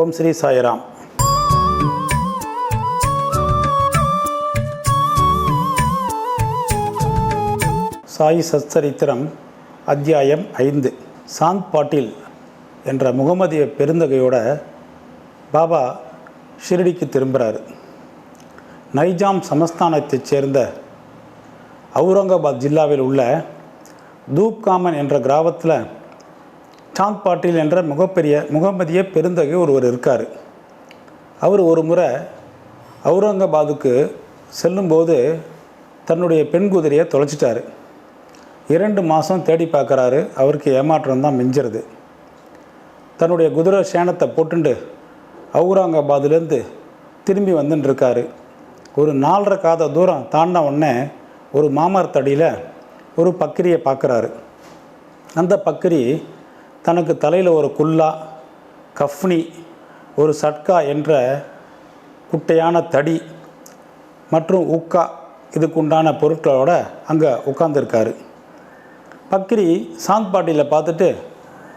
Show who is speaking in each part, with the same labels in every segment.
Speaker 1: ஓம் ஸ்ரீ சாய்ராம். சாய் சச்சரித்திரம் அத்தியாயம் ஐந்து. சாந்த் பாட்டீல் என்ற முகமதிய பெருந்தகையோட பாபா ஷிரடிக்கு திரும்புகிறாரு நைஜாம் சமஸ்தானத்தைச் சேர்ந்த அவுரங்காபாத் ஜில்லாவில் உள்ள தூப்காமன் என்ற கிராமத்தில் சாந்த் பாட்டீல் என்ற முகப்பெரிய முகமதிய பெருந்தகை ஒருவர் இருக்கார். அவர் ஒரு முறை அவுரங்காபாதுக்கு செல்லும்போது தன்னுடைய பெண் குதிரையை தொலைச்சிட்டார். இரண்டு மாதம் தேடி பார்க்குறாரு அவருக்கு ஏமாற்றம் தான் மிஞ்சிருது. தன்னுடைய குதிரை சேனத்தை போட்டுண்டு அவுரங்காபாதுலேருந்து திரும்பி வந்துட்டுருக்காரு ஒரு நாலரை காத தூரம் தாண்டின உடனே ஒரு மாமரத்தடியில் ஒரு பக்கிரியை பார்க்குறாரு. அந்த பக்கிரி தனக்கு தலையில் ஒரு குல்லா கஃப்னி ஒரு சட்கா என்ற குட்டையான தடி மற்றும் உக்கா இதுக்குண்டான பொருட்களோட அங்கே உட்காந்துருக்காரு பக்ரி சாந்த் பாட்டியில் பார்த்துட்டு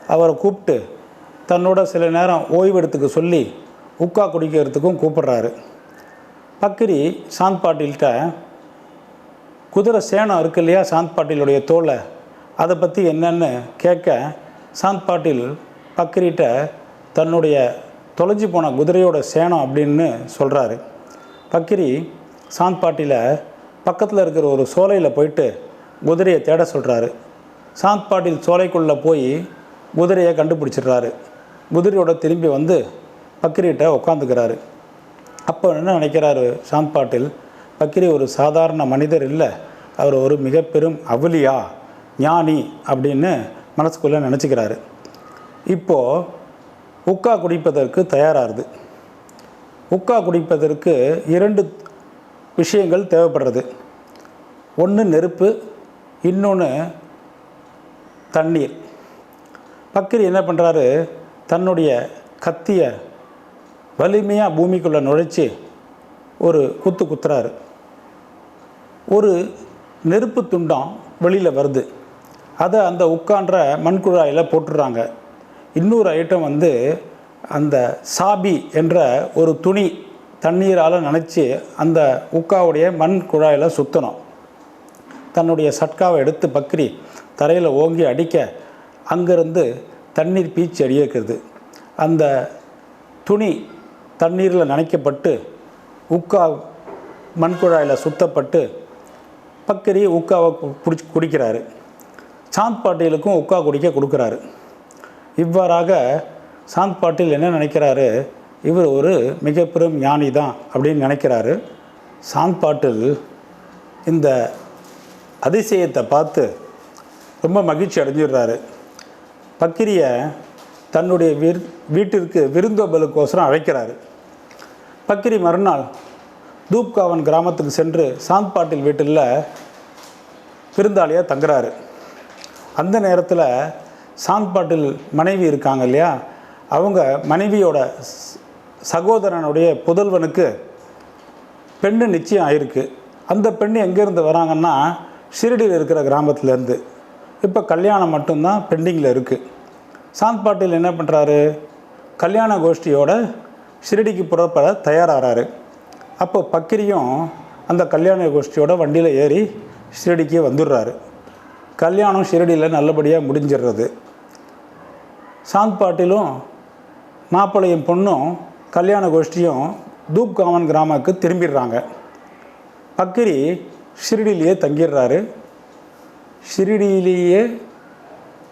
Speaker 1: அவரை கூப்பிட்டு தன்னோட சில நேரம் ஓய்வெடுத்துக்க சொல்லி உக்கா குடிக்கிறதுக்கும் கூப்பிடுறாரு. பக்ரி சாந்த் பாட்டில்கிட்ட குதிரை சேனம் இருக்கு இல்லையா சாந்த் பாட்டிலுடைய தோலை அதை பற்றி என்னென்னு கேட்க சாந்த் பாட்டில் பக்கிரிட்ட தன்னுடைய தொலைஞ்சு போன குதிரையோட சேனம் அப்படின்னு சொல்கிறாரு பக்கிரி சாந்த் பாட்டியில் பக்கத்தில் இருக்கிற ஒரு சோலையில் போயிட்டு குதிரையை தேட சொல்கிறாரு சாந்த் பாட்டில் சோலைக்குள்ளே போய் குதிரையை கண்டுபிடிச்சிடுறாரு. குதிரையோட திரும்பி வந்து பக்கிரிகிட்ட உட்காந்துக்கிறாரு அப்போ என்ன நினைக்கிறாரு சாந்த் பாட்டில் பக்கிரி ஒரு சாதாரண மனிதர் இல்லை. அவர் ஒரு மிக பெரும் அவுலியா ஞானி அப்படின்னு மனசுக்குள்ளே நினச்சிக்கிறாரு. இப்போது உக்கா குடிப்பதற்கு தயாராகுது. உக்கா குடிப்பதற்கு இரண்டு விஷயங்கள் தேவைப்படுறது. ஒன்று நெருப்பு இன்னொன்று தண்ணீர். பக்கிரி என்ன பண்ணுறாரு? தன்னுடைய கத்தியை வலிமையாக பூமிக்குள்ளே நுழைச்சி ஒரு குத்து குத்துறாரு. ஒரு நெருப்பு துண்டம் வெளியில் வருது. அதை அந்த உட்கான்ற மண்குழாயில் போட்டுடுறாங்க இன்னொரு ஐட்டம் வந்து அந்த சாபி என்ற ஒரு துணி தண்ணீரால் நனைச்சி அந்த உக்காவுடைய மண் குழாயில் சுற்றணும் தன்னுடைய சட்காவை எடுத்து பக்ரி தரையில் ஓங்கி அடிக்க அங்கேருந்து தண்ணீர் பீச்சு அடியிருக்கிறது அந்த துணி தண்ணீரில் நனைக்கப்பட்டு உக்கா மண்குழாயில் சுத்தப்பட்டு பக்கரி உக்காவை பிடிச்சி குடிக்கிறாரு. சாந்த் பாட்டீலுக்கும் உக்கா குடிக்க கொடுக்குறாரு. இவ்வாறாக சாந்த் பாட்டீல் என்ன நினைக்கிறாரு? இவர் ஒரு மிக பெரும் ஞானி தான் அப்படின்னு நினைக்கிறாரு. சாந்த் பாட்டில் இந்த அதிசயத்தை பார்த்து ரொம்ப மகிழ்ச்சி அடைஞ்சிடுறாரு. பக்கிரியை தன்னுடைய வீர் வீட்டிற்கு விருந்தோம்பலுக்கோசரம் அழைக்கிறாரு. பக்கிரி மறுநாள் தூப்காவன் கிராமத்துக்கு சென்று சாந்த் பாட்டில் வீட்டில் விருந்தாளியாக தங்குறாரு. அந்த நேரத்தில் சாந்த் பாட்டில் மனைவி இருக்காங்க இல்லையா? அவங்க மனைவியோட சகோதரனுடைய புதல்வனுக்கு பெண்ணு நிச்சயம் ஆயிருக்கு. அந்த பெண்ணு எங்கேருந்து வராங்கன்னா ஷிரடியில் இருக்கிற கிராமத்துலேருந்து. இப்போ கல்யாணம் மட்டும்தான் பெண்டிங்கில் இருக்குது சாந்த் பாட்டில் என்ன பண்ணுறாரு கல்யாண கோஷ்டியோட ஷிரடிக்கு புறப்பட தயாராகிறாரு அப்போ பக்கிரியும் அந்த கல்யாண கோஷ்டியோட வண்டியில் ஏறி ஷிரடிக்கு வந்துடுறாரு. கல்யாணம் ஷிரடியில் நல்லபடியாக முடிஞ்சிடுறது. சாந்த் பாட்டிலும் மாப்பிள்ளையும் பொண்ணும் கல்யாண கோஷ்டியும் தூப்காவன் கிராமத்துக்கு திரும்பிடுறாங்க. பக்கிரி ஷிரடியிலேயே தங்கிடுறாரு. ஷிரடியிலேயே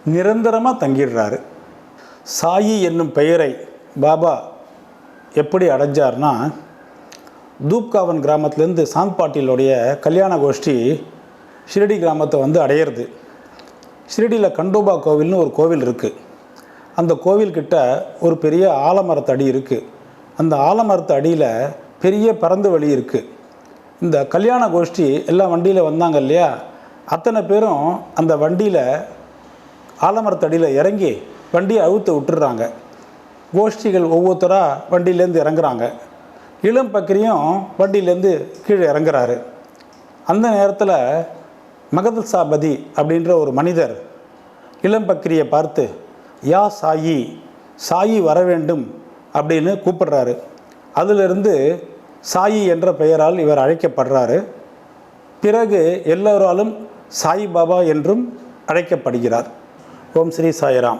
Speaker 1: நிரந்தரமாக தங்கிடுறாரு. சாயி என்னும் பெயரை பாபா எப்படி அடைஞ்சார்னா தூப்காவன் கிராமத்துலேருந்து சாந்த் பாட்டிலுடைய கல்யாண கோஷ்டி ஷிரடி கிராமத்தை வந்து அடையிறது. ஷிரடியில் கண்டோபா கோவில்னு ஒரு கோவில் இருக்குது அந்த கோவில்கிட்ட ஒரு பெரிய ஆலமரத்தடி இருக்குது அந்த ஆலமரத்து அடியில் பெரிய பறந்து வழி இருக்குது இந்த கல்யாண கோஷ்டி எல்லா வண்டியில் வந்தாங்க இல்லையா? அத்தனை பேரும் அந்த வண்டியில் ஆலமரத்தடியில் இறங்கி வண்டியை அழுத்த விட்டுடுறாங்க கோஷ்டிகள் ஒவ்வொருத்தராக வண்டியிலேருந்து இறங்குறாங்க. இளம் பக்கிரியும் வண்டியிலேருந்து கீழே இறங்குறாரு. அந்த நேரத்தில் மகதல் சாபதி அப்படின்ற ஒரு மனிதர் இளம் பக்ரியை பார்த்து யா சாயி சாயி வர வேண்டும் அப்படின்னு கூப்பிடுறாரு. அதிலிருந்து சாயி என்ற பெயரால் இவர் அழைக்கப்படுறாரு. பிறகு எல்லோராலும் சாய் பாபா என்றும் அழைக்கப்படுகிறார். ஓம் ஸ்ரீ சாய்ராம்.